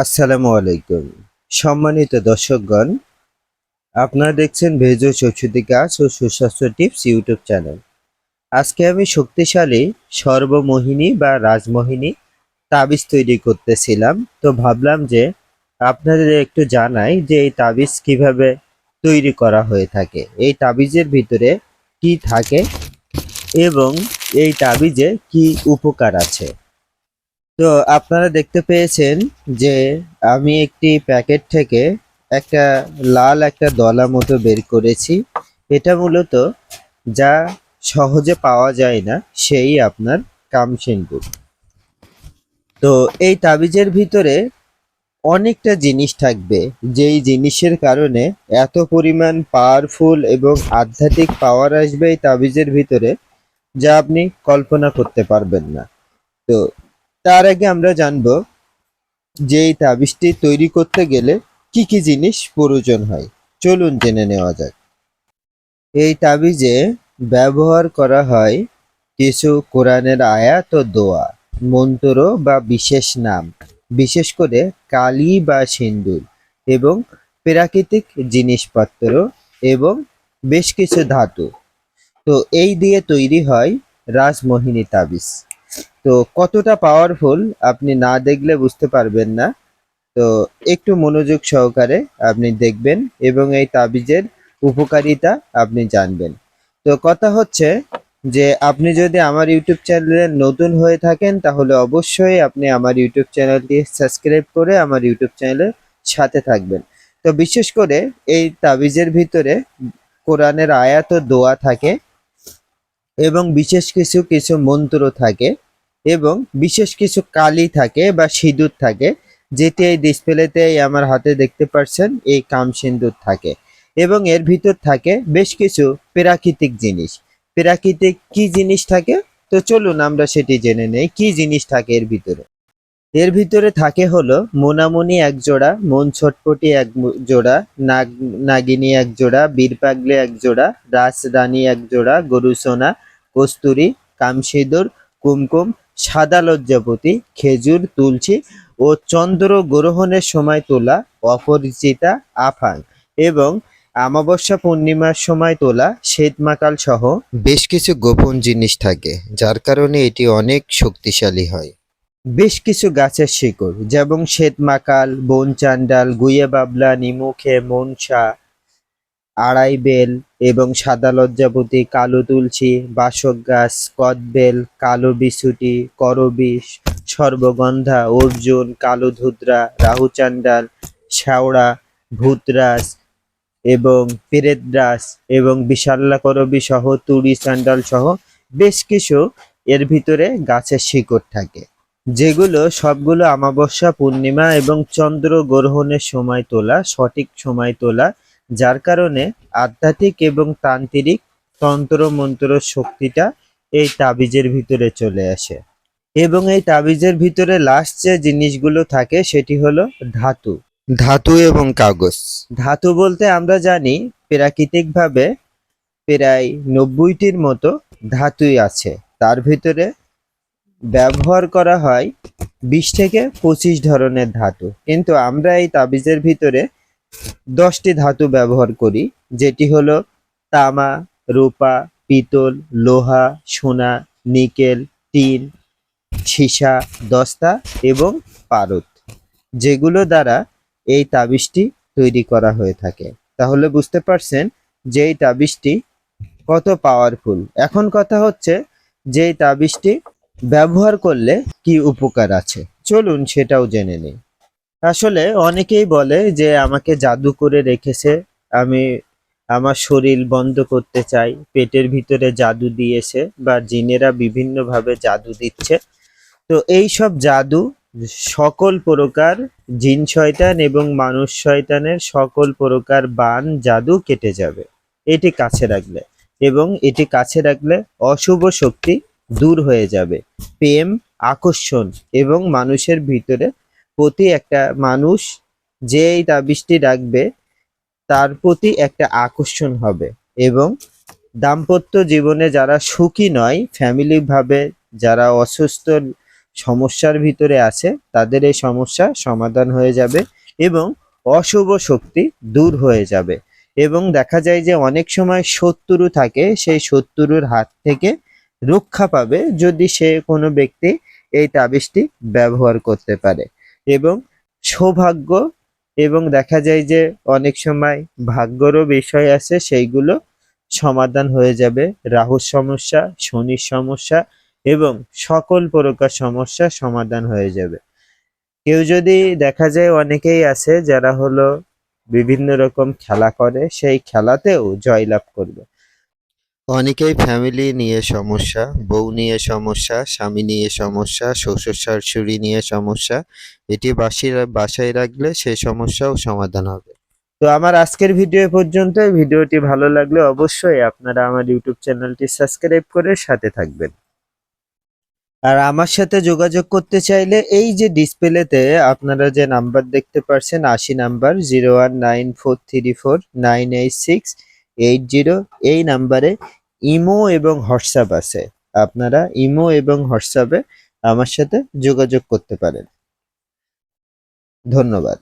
আসসালামু আলাইকুম। সম্মানিত দর্শকগণ, আপনারা দেখছেন ভেজো চৌষট্টি গাছ ও সুস্বাস্থ্য টিপস ইউটিউব চ্যানেল। আজকে আমি শক্তিশালী, সর্বমোহিনী বা রাজমোহিনী তাবিজ তৈরি করতেছিলাম। তো ভাবলাম যে আপনাদের একটু জানাই যে এই তাবিজ কীভাবে তৈরি করা হয়ে থাকে, এই তাবিজের ভিতরে কি থাকে এবং এই তাবিজে কি উপকার আছে। তো আপনারা দেখতে পেয়েছেন যে আমি একটি প্যাকেট থেকে একটা লাল একটা দলা মতো বের করেছি। এটা মূলত যা সহজে পাওয়া যায় না, সেই আপনার কামসিন্দুর তো এই তাবিজের ভিতরে অনেকটা জিনিস থাকবে, যেই জিনিসের কারণে এত পরিমাণ পাওয়ারফুল এবং আধ্যাত্মিক পাওয়ার আসবে এই তাবিজের ভিতরে, যা আপনি কল্পনা করতে পারবেন না। তো তার আগে আমরা জানব যে এই তাবিজটি তৈরি করতে গেলে কি কি জিনিস প্রয়োজন হয়। চলুন জেনে নেওয়া যাক। এই তাবিজে ব্যবহার করা হয় কিছু কোরআনের আয়াত ও দোয়া, মন্ত্র বা বিশেষ নাম, বিশেষ করে কালি বা সিন্দুর এবং প্রাকৃতিক জিনিসপত্র এবং বেশ কিছু ধাতু। তো এই দিয়ে তৈরি হয় রাজমোহিনী তাবিজ। তো কতটা পাওয়ারফুল আপনি না দেখলে বুঝতে পারবেন না। তো একটু মনোযোগ সহকারে আপনি দেখবেন এবং এই তাবিজের উপকারিতা আপনি জানবেন। তো কথা হচ্ছে যে আপনি যদি আমার ইউটিউব চ্যানেলে নতুন হয়ে থাকেন, তাহলে অবশ্যই আপনি আমার ইউটিউব চ্যানেলটি সাবস্ক্রাইব করে আমার ইউটিউব চ্যানেলের সাথে থাকবেন। তো বিশেষ করে এই তাবিজের ভিতরে কোরআনের আয়াত দোয়া থাকে এবং বিশেষ কিছু কিছু মন্ত্র থাকে। এবং বিশেষ কিছু কালি থাকে বা সিঁদুর থাকে, যেটি এই ডিসপ্লেতে আমার হাতে দেখতে পাচ্ছেন এই কাম সিন্দুর থাকে। এবং এর ভিতর থাকে বেশ কিছু প্রাকৃতিক জিনিস। প্রাকৃতিক কি জিনিস থাকে? তো চলুন আমরা সেটি জেনে নেই, কি জিনিস থাকে এর ভিতরে? এর ভিতরে থাকে হলো মোনামনি এক জোড়া, মন ছটপটি এক জোড়া, নাগ নাগিনী এক জোড়া বীরপাগলে এক জোড়া, রাজরানী এক জোড়া, গরু সোনা, কস্তুরি কামসিঁদুর কুমকুম সাদা লজ্জাপতি খেজুর তুলসী ও চন্দ্র গ্রহণের সময় তোলা অপরিচিতা আফাং এবং আমাবস্যা পূর্ণিমার সময় তোলা শ্বেতমাকাল সহ বেশ কিছু গোপন জিনিস থাকে, যার কারণে এটি অনেক শক্তিশালী হয়। বেশ কিছু গাছের শিকড়, যেমন শ্বেতমাকাল বন চান্ডাল গুয়ে বাবলা নিমুখে, মনসা আড়াই বেল এবং সাদা লজ্জাপতি কালো তুলসী, বাসক গাছ কদবেল কালো বিছুটি করবিষ সর্বগন্ধা, অর্জুন, কালো ধুদ্রা রাহুচান্ডাল শ্যাওড়া, ভূতরাজ এবং পেরেদ্রাস এবং বিশাল্লা করবি সহ তুড়ি স্যান্ডাল সহ বেশ কিছু এর ভিতরে গাছের শিকড় থাকে। যেগুলো সবগুলো অমাবস্যা পূর্ণিমা এবং চন্দ্র গ্রহণের সময় তোলা, সঠিক সময় তোলা যার কারণে আধ্যাত্মিক এবং তান্ত্রিক তন্ত্র মন্ত্র শক্তিটা এই তাবিজের ভিতরে চলে আসে। এবং এই তাবিজের ভিতরে লাস্ট যে জিনিসগুলো থাকে সেটি হলো ধাতু। ধাতু এবং কাগজ। ধাতু বলতে আমরা জানি প্রাকৃতিকভাবে প্রায় নব্বইটির মতো ধাতুই আছে। তার ভিতরে ব্যবহার করা হয় বিশ থেকে পঁচিশ ধরনের ধাতু। কিন্তু আমরা এই তাবিজের ভিতরে দশটি ধাতু ব্যবহার করি, যেটি হলো তামা, রূপা, পিতল, লোহা, সোনা, নিকেল, টিন, সীসা, দস্তা এবং পারদ, যেগুলো দ্বারা এই তাবিজটি তৈরি করা হয়ে থাকে। তাহলে বুঝতে পারছেন যে এই তাবিজটি কত পাওয়ারফুল এখন কথা হচ্ছে যে এই তাবিজটি ব্যবহার করলে কি উপকার আছে। চলুন সেটাও জেনে নিই। আসলে অনেকেই বলে যে, আমাকে জাদু করে রেখেছে। আমি আমার শরীর বন্ধ করতে চাই। পেটের ভিতরে জাদু দিয়েছে বা জিনেরা বিভিন্নভাবে জাদু দিচ্ছে। তো এই সব জাদু সকল প্রকার জিন শয়তান এবং মানুষ শয়তানের সকল প্রকার বান জাদু কেটে যাবে। এটি কাছে রাখলে এবং এটি কাছে রাখলে অশুভ শক্তি দূর হয়ে যাবে। প্রেম, আকর্ষণ এবং মানুষের ভিতরে প্রতি একটা মানুষ যেই তাবিজটি রাখবে তার প্রতি একটা আকর্ষণ হবে এবং দাম্পত্য জীবনে যারা সুখী নয় ফ্যামিলি ভাবে যারা অসুস্থ, সমস্যার ভিতরে আছে, তাদের এই সমস্যা সমাধান হয়ে যাবে এবং অশুভ শক্তি দূর হয়ে যাবে এবং দেখা যায় যে অনেক সময় শত্রু থাকে, সেই শত্রুর হাত থেকে রক্ষা পাবে যদি সে কোনো ব্যক্তি এই তাবিজটি ব্যবহার করতে পারে। এবং সৌভাগ্য এবং দেখা যায় যে অনেক সময় ভাগ্যরও বিষয় আছে, সেইগুলো সমাধান হয়ে যাবে। রাহুর সমস্যা, শনির সমস্যা এবং সকল প্রকার সমস্যা সমাধান হয়ে যাবে। কেউ যদি দেখা যায় অনেকেই আছে যারা হলো বিভিন্ন রকম খেলা করে, সেই খেলাতেও জয়লাভ করবে। অনেকেই ফ্যামিলি নিয়ে সমস্যা, বউ নিয়ে সমস্যা, স্বামী নিয়ে সমস্যা, শ্বশুর শাশুড়ি নিয়ে সমস্যা। এটি বাসি বাসায় রাখলে সেই সমস্যাও সমাধান হবে। তো আমার আজকের ভিডিও পর্যন্ত ভিডিওটি ভালো লাগলে অবশ্যই আপনারা আমার ইউটিউব চ্যানেলটি সাবস্ক্রাইব করে সাথে থাকবেন। আর আমার সাথে যোগাযোগ করতে চাইলে এই যে ডিসপ্লেতে আপনারা যে নাম্বার দেখতে পারছেন, আশি number zero one nine four three four nine eight six eight zero এই নাম্বারে ইমো এবং হোয়াটসঅ্যাপ আছে। আপনারা ইমো এবং হোয়াটসঅ্যাপে আমার সাথে যোগাযোগ করতে পারেন। ধন্যবাদ।